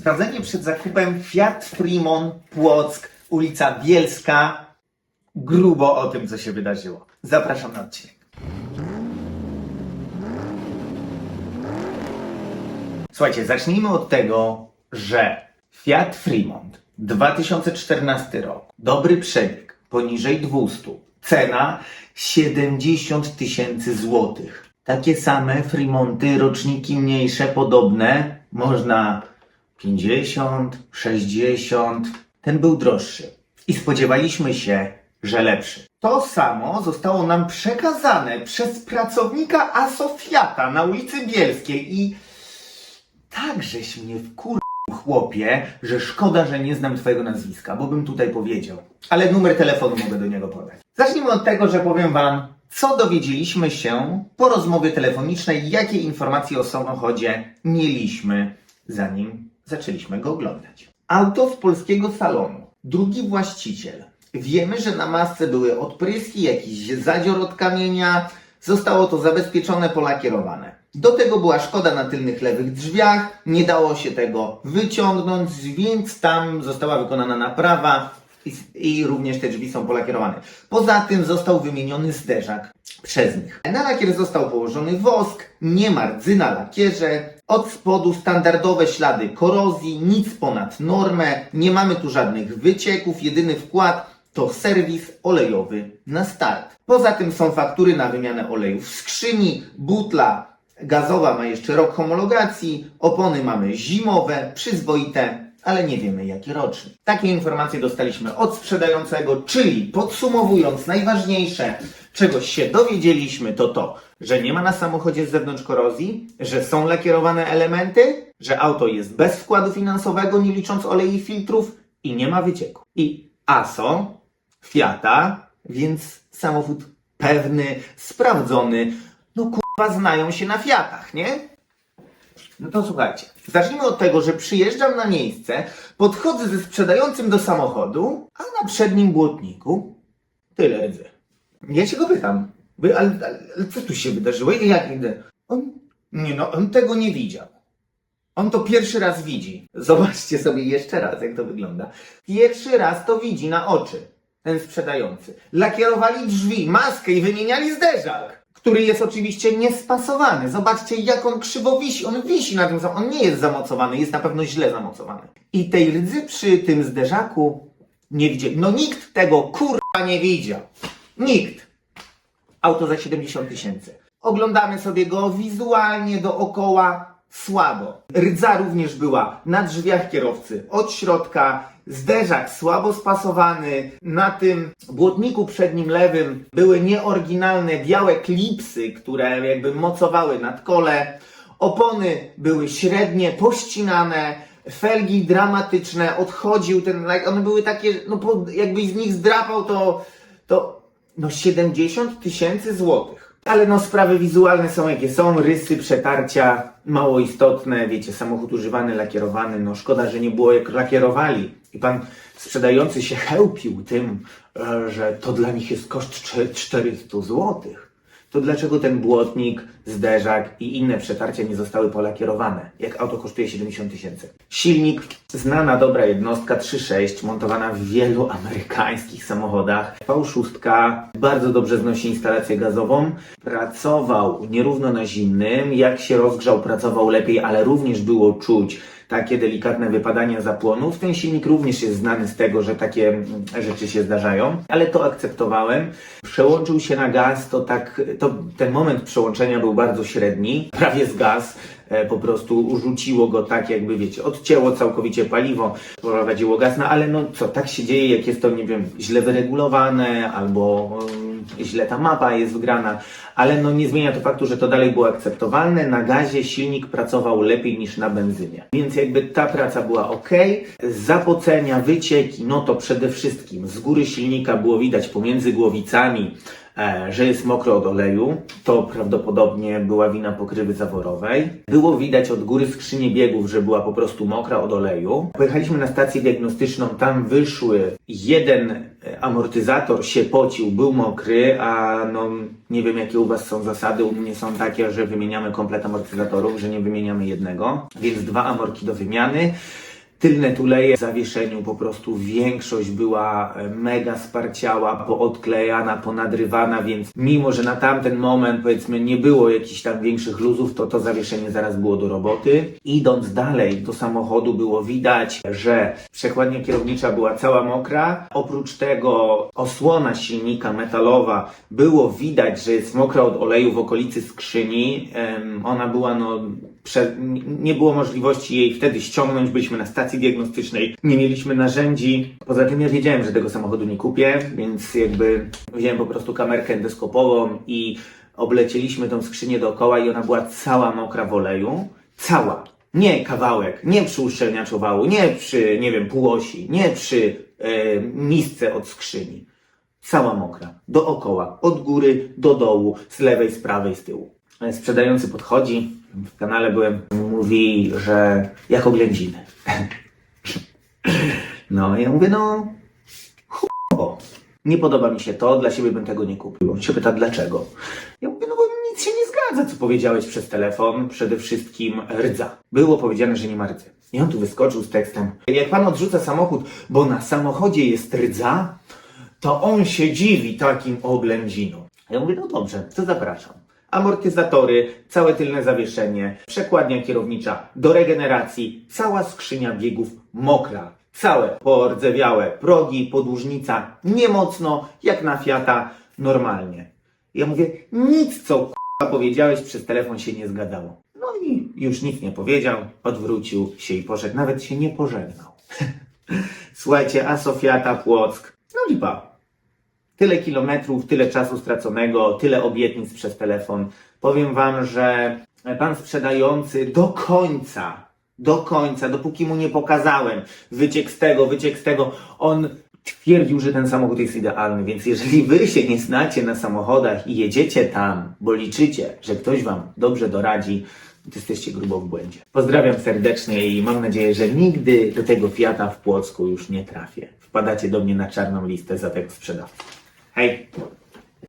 Sprawdzenie przed zakupem Fiat Frimon Płock, ulica Bielska. Grubo o tym, co się wydarzyło. Zapraszam na odcinek. Słuchajcie, zacznijmy od tego, że Fiat Fremont 2014 rok, dobry przebieg, poniżej 200, cena 70 tysięcy złotych. Takie same Fremonty, roczniki mniejsze, podobne, można 50, 60, ten był droższy. I spodziewaliśmy się, że lepszy. To samo zostało nam przekazane przez pracownika Asofiata na ulicy Bielskiej i tak żeś mnie wkur... chłopie, że szkoda, że nie znam twojego nazwiska, bo bym tutaj powiedział. Ale numer telefonu mogę do niego podać. Zacznijmy od tego, że powiem wam, co dowiedzieliśmy się po rozmowie telefonicznej, jakie informacje o samochodzie mieliśmy, zanim zaczęliśmy go oglądać. Auto z polskiego salonu. Drugi właściciel. Wiemy, że na masce były odpryski, jakiś zadzior od kamienia. Zostało to zabezpieczone, polakierowane. Do tego była szkoda na tylnych lewych drzwiach, nie dało się tego wyciągnąć, więc tam została wykonana naprawa i, i również te drzwi są polakierowane. Poza tym został wymieniony zderzak przez nich. Na lakier został położony wosk, nie ma rdzy na lakierze, od spodu standardowe ślady korozji, nic ponad normę, nie mamy tu żadnych wycieków, jedyny wkład to serwis olejowy na start. Poza tym są faktury na wymianę oleju w skrzyni, butla gazowa ma jeszcze rok homologacji, opony mamy zimowe, przyzwoite, ale nie wiemy jaki rocznik. Takie informacje dostaliśmy od sprzedającego, czyli podsumowując najważniejsze, czegoś się dowiedzieliśmy, to to, że nie ma na samochodzie z zewnątrz korozji, że są lakierowane elementy, że auto jest bez wkładu finansowego, nie licząc olei i filtrów i nie ma wycieku. I ASO, Fiata, więc samochód pewny, sprawdzony, no kurwa znają się na Fiatach, nie? No to słuchajcie, zacznijmy od tego, że przyjeżdżam na miejsce, podchodzę ze sprzedającym do samochodu, a na przednim błotniku tyle rdzy. Ja się go pytam, ale, ale, ale co tu się wydarzyło? Jak idę? On, nie no, on tego nie widział. On to pierwszy raz widzi. Zobaczcie sobie jeszcze raz, jak to wygląda. Pierwszy raz to widzi na oczy. Ten sprzedający. Lakierowali drzwi, maskę i wymieniali zderzak. Który jest oczywiście niespasowany. Zobaczcie, jak on krzywo wisi. On wisi na tym sam. On nie jest zamocowany, jest na pewno źle zamocowany. I tej rdzy przy tym zderzaku nie widzieli. No nikt tego kurwa nie widział. Nikt auto za 70 tysięcy. Oglądamy sobie go wizualnie dookoła słabo. Rdza również była na drzwiach kierowcy od środka, zderzak słabo spasowany, na tym błotniku przednim lewym były nieoryginalne białe klipsy, które jakby mocowały nad kole. Opony były średnie, pościnane, felgi dramatyczne, odchodził ten, one były takie, no jakbyś z nich zdrapał to, to no 70 tysięcy złotych. Ale no sprawy wizualne są jakie są, rysy, przetarcia, mało istotne, wiecie, samochód używany, lakierowany, no szkoda, że nie było jak lakierowali. I pan sprzedający się chełpił tym, e, że to dla nich jest koszt cze- 400 złotych. To dlaczego ten błotnik, zderzak i inne przetarcia nie zostały polakierowane, jak auto kosztuje 70 tysięcy? Silnik, znana dobra jednostka 3.6, montowana w wielu amerykańskich samochodach. V6 bardzo dobrze znosi instalację gazową. Pracował nierówno na zimnym, jak się rozgrzał, pracował lepiej, ale również było czuć takie delikatne wypadania zapłonów. Ten silnik również jest znany z tego, że takie mm, rzeczy się zdarzają, ale to akceptowałem. Przełączył się na gaz, to tak, to ten moment przełączenia był bardzo średni, prawie z gaz. E, po prostu rzuciło go tak, jakby wiecie, odcięło całkowicie paliwo, prowadziło gaz, no ale no co, tak się dzieje, jak jest to, nie wiem, źle wyregulowane, albo mm, źle ta mapa jest wgrana, ale no nie zmienia to faktu, że to dalej było akceptowalne. Na gazie silnik pracował lepiej niż na benzynie. Więc jakby ta praca była ok. Zapocenia, wycieki, no to przede wszystkim z góry silnika było widać pomiędzy głowicami, że jest mokro od oleju. To prawdopodobnie była wina pokrywy zaworowej. Było widać od góry skrzyni biegów, że była po prostu mokra od oleju. Pojechaliśmy na stację diagnostyczną, tam wyszły jeden e, amortyzator się pocił, był mokry, a no nie wiem jakie u Was są zasady, u mnie są takie, że wymieniamy komplet amortyzatorów, że nie wymieniamy jednego, więc dwa amorki do wymiany. Tylne tuleje w zawieszeniu po prostu większość była e, mega sparciała, poodklejana, ponadrywana, więc mimo, że na tamten moment powiedzmy nie było jakichś tam większych luzów, to to zawieszenie zaraz było do roboty. Idąc dalej do samochodu było widać, że przekładnia kierownicza była cała mokra. Oprócz tego osłona silnika metalowa było widać, że jest mokra od oleju w okolicy skrzyni. Em, Ona była no nie było możliwości jej wtedy ściągnąć, byliśmy na stacji diagnostycznej, nie mieliśmy narzędzi. Poza tym ja wiedziałem, że tego samochodu nie kupię, więc jakby wziąłem po prostu kamerkę endoskopową i oblecieliśmy tą skrzynię dookoła i ona była cała mokra w oleju. Cała. Nie kawałek, nie przy uszczelniaczu wału, nie przy, nie wiem, półosi, nie przy e, misce od skrzyni. Cała mokra, dookoła, od góry do dołu, z lewej, z prawej, z tyłu. E, Sprzedający podchodzi, w kanale byłem, mówi, że jak oględziny. No, ja mówię, no, chujowo. Nie podoba mi się to, dla siebie bym tego nie kupił. On się pyta, dlaczego? Ja mówię, no bo nic się nie zgadza, co powiedziałeś przez telefon. Przede wszystkim rdza. Było powiedziane, że nie ma rdzy. I on tu wyskoczył z tekstem. Jak pan odrzuca samochód, bo na samochodzie jest rdza, to on się dziwi takim oględzinom. Ja mówię, no dobrze, to zapraszam. Amortyzatory, całe tylne zawieszenie, przekładnia kierownicza do regeneracji, cała skrzynia biegów mokra, całe pordzewiałe, progi, podłużnica, nie mocno, jak na Fiata, normalnie. Ja mówię, nic co k***a powiedziałeś przez telefon się nie zgadzało. No i już nic nie powiedział, odwrócił się i poszedł, nawet się nie pożegnał. Słuchajcie, a Sofiata Płock, no lipa. Tyle kilometrów, tyle czasu straconego, tyle obietnic przez telefon. Powiem wam, że pan sprzedający do końca, do końca, dopóki mu nie pokazałem wyciek z tego, wyciek z tego, on twierdził, że ten samochód jest idealny, więc jeżeli wy się nie znacie na samochodach i jedziecie tam, bo liczycie, że ktoś wam dobrze doradzi, to jesteście grubo w błędzie. Pozdrawiam serdecznie i mam nadzieję, że nigdy do tego Fiata w Płocku już nie trafię. Wpadacie do mnie na czarną listę za tego sprzedawcę. Hey.